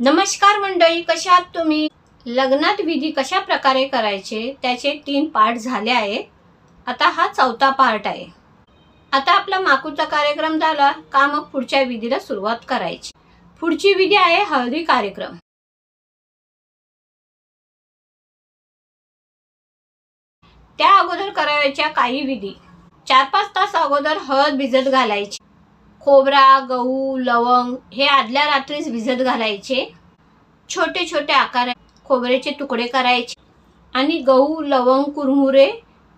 नमस्कार मंडळी कशा आहात तुम्ही? लग्नात विधी कशा प्रकारे करायचे त्याचे तीन पार्ट झाले आहेत. आता हा चौथा पार्ट आहे. आता आपला माकूचा कार्यक्रम झाला का मग पुढच्या विधीला सुरुवात करायची. पुढची विधी आहे हळदी कार्यक्रम. त्या अगोदर करायच्या काही विधी. चार पाच तास अगोदर हळद भिजत घालायची. खोबरा गहू लवंग हे आदल्या रात्रीच भिजत घालायचे. छोटे छोटे आकार खोबऱ्याचे तुकडे करायचे. आणि गहू लवंग कुरमुरे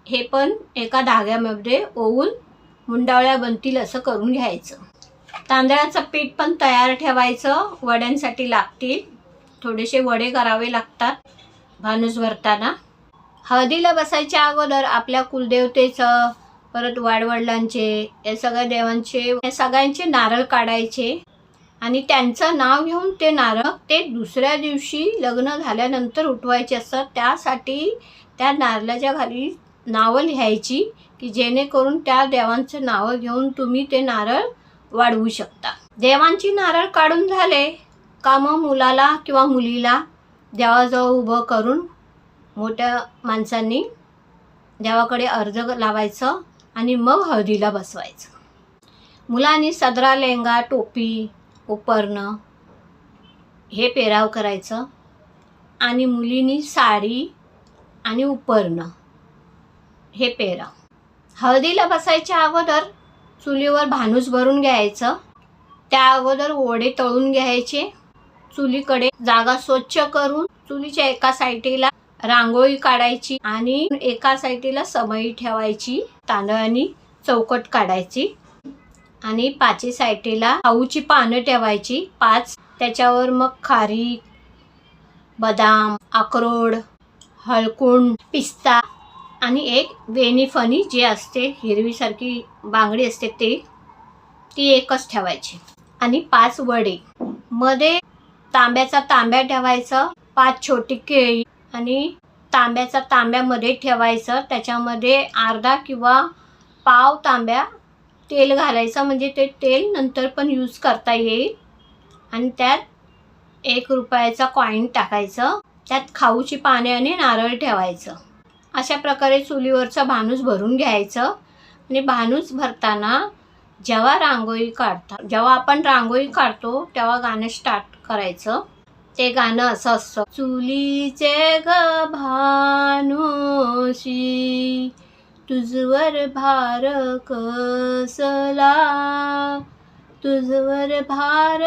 हे पण एका धाग्यामध्ये ओवून मुंडावळ्या बनतील असं करून घ्यायचं. तांदळाचं पीठ पण तयार ठेवायचं. वड्यांसाठी लागतील. थोडेसे वडे करावे लागतात. भानूस भरताना. हळदीला बसायच्या अगोदर आपल्या कुलदेवतेचं परत वाडवडिलांचे या सगळ्या देवांचे या सगळ्यांचे नारळ काढायचे. आणि त्यांचं नाव घेऊन ते नारळ ते दुसऱ्या दिवशी लग्न झाल्यानंतर उठवायचे असतात. त्यासाठी त्या नारळाच्या खाली नावं लिहायची की जेणेकरून त्या देवांचं नावं घेऊन तुम्ही ते नारळ वाढवू शकता. देवांची नारळ काढून झाले. का मग मुलाला किंवा मुलीला देवाजवळ उभं करून मोठ्या माणसांनी देवाकडे अर्ज लावायचं. आणि मग हळदीला बसवायचं. मुलांनी सदरा लेंगा टोपी उपरणं हे पेराव करायचं आणि मुलींनी साडी आणि उपरणं हे पेराव. हळदीला बसायच्या अगोदर चुलीवर भानूस भरून घ्यायचं. त्या अगोदर ओढे तळून घ्यायचे. चुलीकडे जागा स्वच्छ करून चुलीच्या एका साईटीला रांगोळी काढायची आणि एका साईडला समई ठेवायची तांदळानी चौकट काढायची आणि पाची साईडला आऊची पानं ठेवायची. पाच त्याच्यावर मग खारी बदाम अक्रोड हळकुंड पिस्ता आणि एक वेणी फणी जे असते हिरवीसारखी बांगडी असते ते ती एकच ठेवायची. आणि पाच वडे. मध्ये तांब्याचा तांब्या ठेवायचं पाच छोटी केळी आणि तांब्याचा तांब्यामध्ये ठेवायचं. त्याच्यामध्ये अर्धा किंवा पाव तांब्या तेल घालायचं. म्हणजे ते तेल नंतर पण यूज करता येईल. आणि त्यात एक रुपयाचा कॉईन टाकायचं. त्यात खाऊची पाने आणि नारळ ठेवायचं. अशा प्रकारे चुलीवरचं भानूस भरून घ्यायचं. आणि भानूस भरताना जेव्हा रांगोळी काढता जेव्हा आपण रांगोळी काढतो तेव्हा गाणं स्टार्ट करायचं. ते गाणं असं असतं. चुलीचे ग भानोशी तुझवर भार कसला? तुझवर भार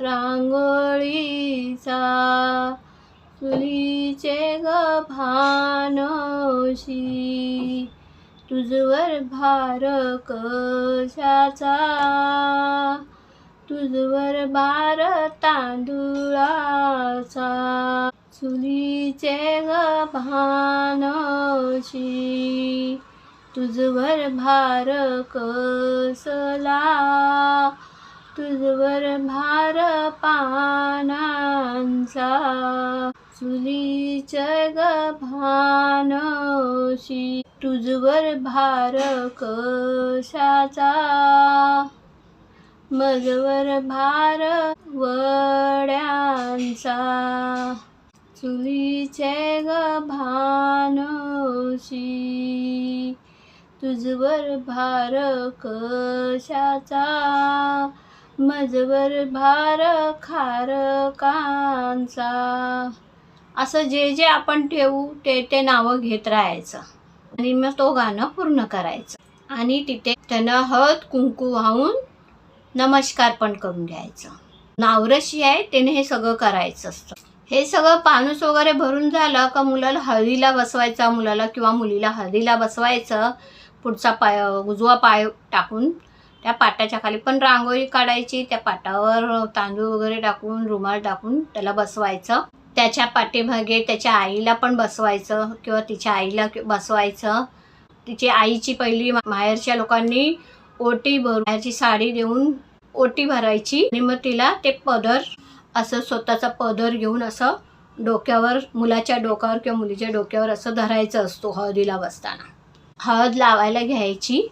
रांगोळीचा. चुलीचे ग भानोशी तुझवर भार कशाचा? तुझवर बार तांदुळाचा चुलीचे ग भानोशी. तुझवर भार कसला? तुझवर भार पानांचा चुलीचे ग भानोशी. तुझवर भार कशाचा? मजवर भार वड्यांचा. चुलीचे ग भानोशी. तुझवर भार कशाचा? मजवर भार खारकांचा. असं जे जे आपण ठेवू ते ते नावं घेत राहायचं. आणि मग तो गाणं पूर्ण करायचं. आणि तिथे त्यांना हळद कुंकू वाहून नमस्कार पण करून घ्यायचं. नावरशी आहे त्याने हे सगळं करायचं असतं. हे सगळं पानूस वगैरे भरून झालं का मुलाला हळदीला बसवायचा मुलाला किंवा मुलीला हळदीला बसवायचं पुढचा पाय उजवा पाय टाकून त्या पाटाच्या खाली पण रांगोळी काढायची त्या पाटावर तांदूळ वगैरे टाकून रुमाल टाकून त्याला बसवायचं. त्याच्या पाठीमागे त्याच्या आईला पण बसवायचं किंवा तिच्या आईला बसवायचं. तिची आईची पहिली माहेरच्या लोकांनी ओटी भरून बाहेरची साडी देऊन ओटी भरायची. आणि मग तिला ते पदर असं स्वतःचा पदर घेऊन असं डोक्यावर मुलाच्या डोक्यावर किंवा मुलीच्या डोक्यावर असं धरायचं असतो हळदीला बसताना. हळद लावायला घ्यायची.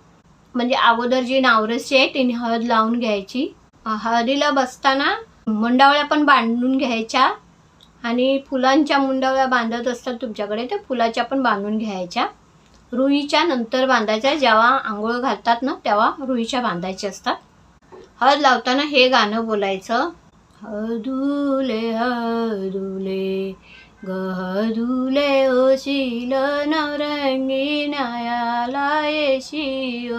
म्हणजे अगोदर जी नावरसची आहे तिने हळद लावून घ्यायची. हळदीला बसताना मुंडावळ्या पण बांधून घ्यायच्या. आणि फुलांच्या मुंडावळ्या बांधत असतात तुमच्याकडे त्या फुलाच्या पण बांधून घ्यायच्या. रुईच्या नंतर बांधायच्या. जेव्हा आंघोळ घालतात ना तेव्हा रुईच्या बांधायच्या असतात. हळद लावताना हे गाणं बोलायचं. हदुले हदुले गहदुले ओशील नवरंगी नायाला येशियो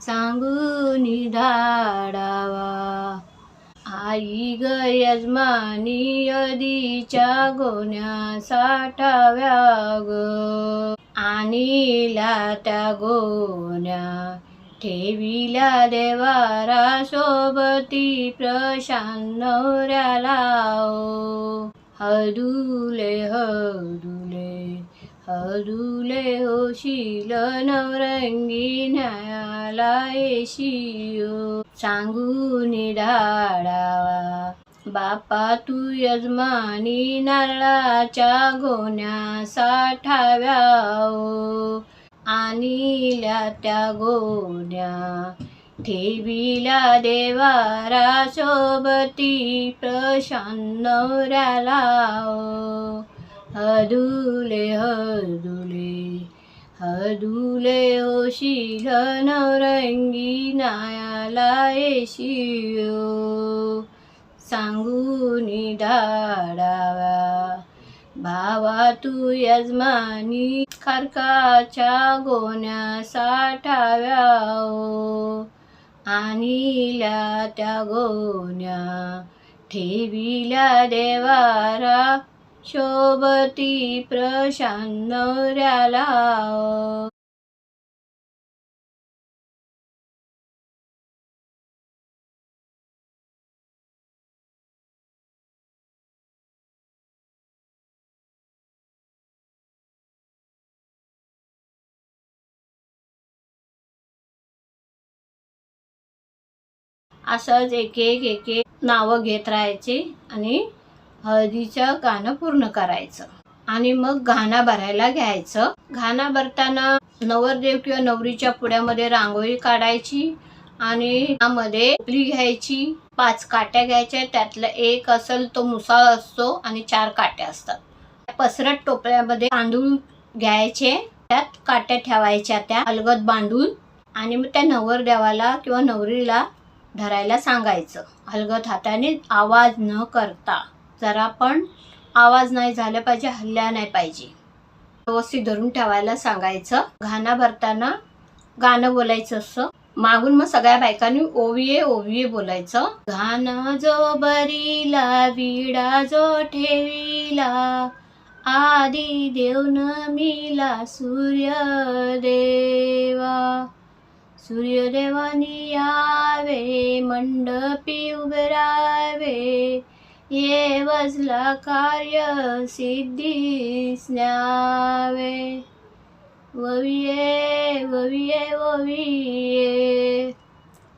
सांगून धाडावा. आई ग यजमानी अदीच्या गोण्या साठाव्या ग. आणि त्या गोण्या ठेविल्या देवारा सोबती प्रशांत ओ. हदुले हदुले हदुले होशील नवरंगी न्यायाला येशियो सांगून डाळावा बापा तू यजमानी नारळाच्या गोण्या साठाव्या आणील्या त्या गोण्या. ठेविल्या देवारा सोबती प्रशांत ओ हदुले हदुले हदुले होशील नवरंगी नायाला येशिओ सांगून धाडावा. भावा तू यजमानी खारकाच्या गोण्या साठाव्या ओ त्या गोण्या ठेविल्या देवारा शोभती प्रशांत नवऱ्याला असंच एक एक एक एक नावं घेत राहायची आणि हळदीचं गाणं पूर्ण करायचं. आणि मग घाणा भरायला घ्यायचं. घाणा भरताना नवरदेव किंवा नवरीच्या पुढ्यामध्ये रांगोळी काढायची आणि त्यामध्ये टोपली घ्यायची. पाच काट्या घ्यायच्या. त्यातला एक असेल तो मुसाळ असतो आणि चार काट्या असतात. त्या पसरट टोपल्यामध्ये तांदूळ घ्यायचे. त्यात काट्या ठेवायच्या त्या अलगद बांधून. आणि मग त्या नवरदेवाला किंवा नवरीला धरायला सांगायचं. हलगत हाताने आवाज न करता. जरा पण आवाज नाही झाला पाहिजे हल्ल्या नाही पाहिजे. व्यवस्थित धरून ठेवायला सांगायचं. घाणा भरताना गाणं बोलायचं असं. मागून मग सगळ्या बायकांनी ओविये ओविये बोलायचं. घाण जो बरीला विडा जो ठेवीला आदी देव न मिला सूर्य देवा सूर्यदेवानी यावे मंडपी उभरावे. ये वजला कार्य सिद्धीस न्यावे वविये वविये वविये.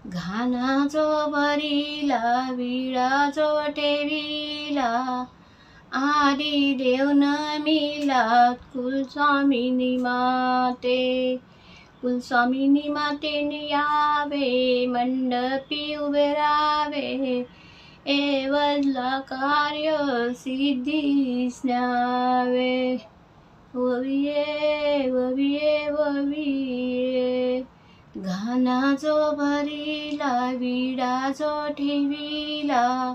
घानाचो भरिला विळाचो ठेविला आदी देव न मिला कुलस्वामिनी माते. कुलस्वामिनी मातेने यावे मंडपी उभे राहावे एवजला कार्य सिद्धीस न्यावे वविये वविये वविये. घानाचो भरिला विडाचो ठेविला.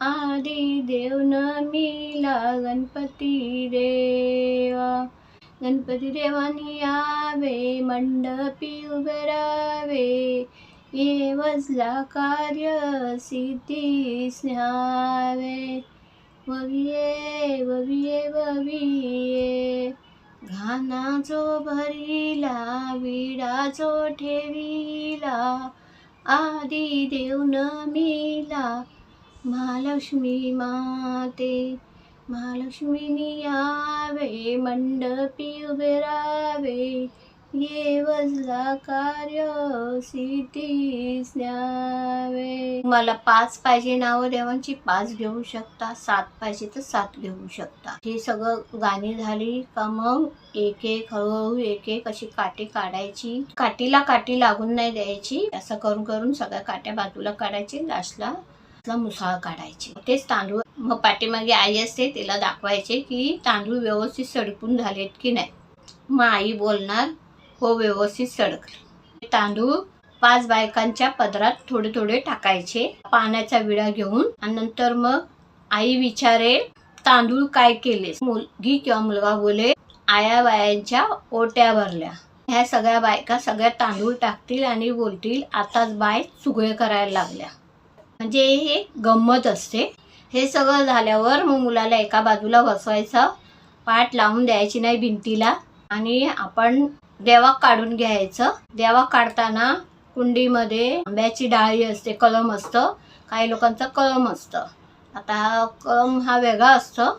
आदि देव न मिला गणपती देवा. गणपती देवानी यावे मंडपी उभे राहावे. ये वजला कार्य सिद्धी स्न्यावे वविये वविये वविये. घानाचो भरिला विडाचो ठेविला. आदी देव न मिला महालक्ष्मी माते. महालक्ष्मीनी यावे मंडपी उभे राहावे ये वजला कार्य सिद्धीस न्यावे. मला पाच पाहिजे नावं देवांची पाच घेऊ शकता सात पाहिजे तर सात घेऊ शकता. हे सगळं गाणी झाली का मग? एक एक हळूहळू एक एक अशी काठी काढायची. काठीला काठी लागून नाही द्यायची. असं करून करून सगळ्या काट्या बाजूला काढायची लास्टला मुसाळ काढायची. तेच तांदूळ मग पाठीमागे आई असते तिला दाखवायचे की तांदूळ व्यवस्थित सडकून झालेत की नाही. मग आई बोलणार हो व्यवस्थित सडकले. तांदूळ पाच बायकांच्या पदरात थोडे थोडे टाकायचे पाण्याचा विडा घेऊन. आणि नंतर मग आई विचारे तांदूळ काय केले मुलगी किंवा मुलगा बोले आया बायांच्या ओट्या भरल्या. ह्या सगळ्या बायका सगळ्या तांदूळ टाकतील आणि बोलतील आताच बाय सुगळे करायला लागल्या म्हणजे हे गंमत असते. हे सगळं झाल्यावर मग मुलाला एका बाजूला बसवायचं. पाठ लावून द्यायची नाही भिंतीला. आणि आपण देवाक काढून घ्यायचं. देवाक काढताना कुंडीमध्ये आंब्याची डाळी असते कलम असतं. काही लोकांचं कलम असतं. आता हा कलम हा वेगळा असतं.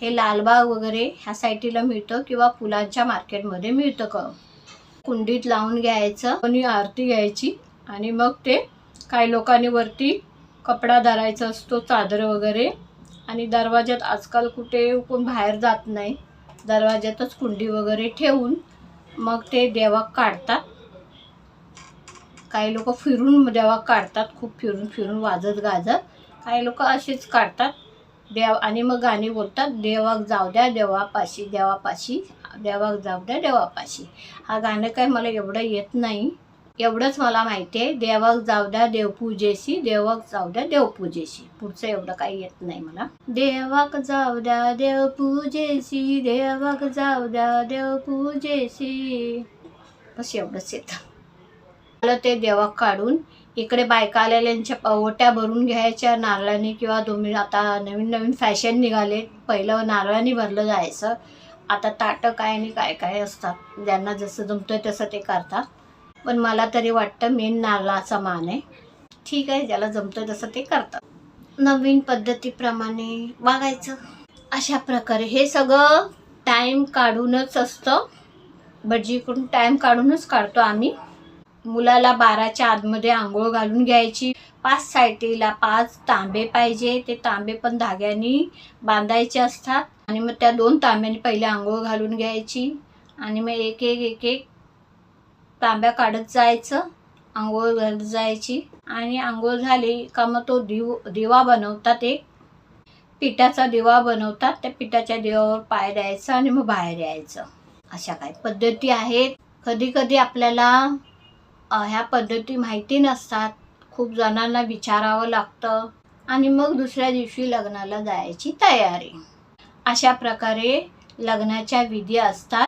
हे लालबाग वगैरे ह्या साईटीला मिळतं किंवा फुलांच्या मार्केटमध्ये मिळतं कलम. कुंडीत लावून घ्यायचं. कोणी आरती घ्यायची आणि मग ते काही लोकांनी वरती कपडा धरायचा असतो चादर वगैरे. आणि दरवाज्यात आजकाल कुठे कोण बाहेर जात नाही. दरवाज्यातच कुंडी वगैरे ठेवून मग ते देवा काढतात. काही लोक फिरून देवा काढतात खूप फिरून फिरून वाजत गाजत. काही लोक असेच काढतात. देव आणि मग गाणी बोलतात देवाक जाऊ द्या देवापाशी देवापाशी देवाक जाऊ द्या देवापाशी हा गाणं काय मला एवढं येत नाही. एवढंच मला माहिती आहे. देवाक जाऊ द्या देवपूजेशी देवाक जाऊ द्या देवपूजेशी पुढचं एवढं काही येत नाही मला. देवाक जाऊ द्या देवपूजेशी देवाक जाऊ द्या देवपूजेशी बस एवढंच येतं. मला ते देवाक काढून इकडे बायका आलेल्यांच्या ओट्या भरून घ्यायच्या नारळाने किंवा तुम्ही आता नवीन नवीन फॅशन निघाले पहिलं नारळाने भरलं जायचं. आता ताटं काय आणि काय काय असतात ज्यांना जसं जमतं तसं ते करतात. पण मला तरी वाटतं मेन नारळाचा मान आहे. ठीक आहे ज्याला जमतं तसं ते करतात. नवीन पद्धतीप्रमाणे वागायचं. अशा प्रकारे हे सगळं टाईम काढूनच असतं. भटजीकडून टाईम काढूनच काढतो आम्ही. मुलाला बाराच्या आतमध्ये आंघोळ घालून घ्यायची. पाच सायटीला पाच तांबे पाहिजे. ते तांबे पण धाग्याने बांधायचे असतात. आणि मग त्या दोन तांब्याने पहिले आंघोळ घालून घ्यायची. आणि मग एक एक एक एक तांब्या काढत जायचं आंघोळ घालत जायची. आणि आंघोळ झाली का मग तो दिव दिवा बनवतात एक. पिठाचा दिवा बनवतात त्या पिठाच्या दिवावर पाय द्यायचा आणि मग बाहेर यायचं. अशा काही पद्धती आहेत. कधी कधी आपल्याला ह्या पद्धती माहिती नसतात. खूप जणांना विचारावं लागतं. आणि मग दुसऱ्या दिवशी लग्नाला जायची तयारी. अशा प्रकारे लग्नाच्या विधी असतात.